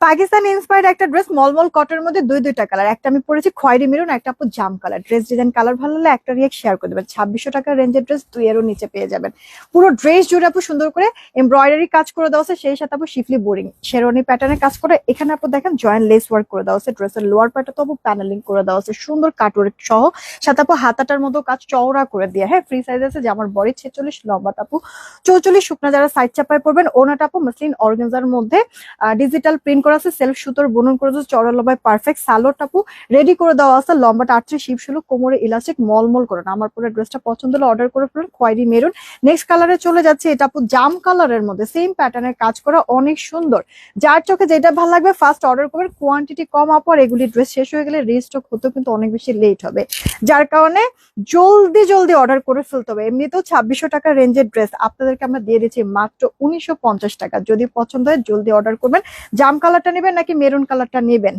Pakistan inspired একটা dress মলমল কটনের মধ্যে দুই দুইটা কালার একটা আমি পরেছি খয়েরি মেরুন একটা আপু জাম কালার ড্রেস ডিজাইন কালার ভালো লাগলে একটা রিয়েক্ট শেয়ার করে দেবেন। ছাব্বিশশো টাকার রেঞ্জের ড্রেস দুই এরও নিচে পেয়ে যাবেন। পুরো ড্রেস জুড়ে আপু সুন্দর করে এমব্রয়ডারি কাজ করে দেওয়া হচ্ছে সেই সাথে আপু শিফলি বোরিং শেরওয়ানি প্যাটার্নের কাজ করে, এখানে আপু দেখেন জয়েন্ট লেস ওয়ার্ক করে দেওয়া আছে ড্রেসের লোয়ার প্যাটার তো আপু প্যানেলিং করে দেওয়া হচ্ছে সুন্দর কাটওয়ার্ক সহ। সাথে আপু হাতাটার মতো কাজ চওড়া করে দিয়ে হ্যাঁ ফ্রি সাইজ আছে, যে আমার বডি ছেচল্লিশ লম্বা আপু চৌচল্লিশ, শুকনা যারা সাইড চাপায় পড়বেন ওনাটা আপু মসলিন অর্গেনজার মধ্যে ডিজিটাল প্রিন্ট করা আছে সেলফ সুতোর পারফেক্ট সালোয়ার টাপু রেডি করে দেওয়া আছে, লম্বাটা কোমরে ইলাস্টিক মলমল আমার পরে ড্রেসটা পছন্দ হলে অর্ডার করে ফেলুন, খয়েরি মেরুন। নেক্সট কালারে চলে যাচ্ছে, এটা আপু জাম কালারের মধ্যে সেম প্যাটার্নের কাজ করা, অনেক সুন্দর। যার চোখে যেটা ভালো লাগবে ফার্স্ট অর্ডার করবেন কোয়ান্টিটি কম আপর এগুলি ড্রেস শেষ হয়ে গেলে রিস্টক হতেও কিন্তু অনেক বেশি লেট হবে। যার কারণে জলদি জলদি অর্ডার করে ফেলতে হবে। এমনিতেও ছাব্বিশশো টাকা রেঞ্জের ড্রেস আপনাদেরকে আমরা দিয়ে দিচ্ছি মাত্র উনিশশো পঞ্চাশ টাকা। যদি পছন্দ হয়, জলদি অর্ডার করবেন। জাম কালারটা নেবেন নাকি মেরুন কালারটা নেবেন?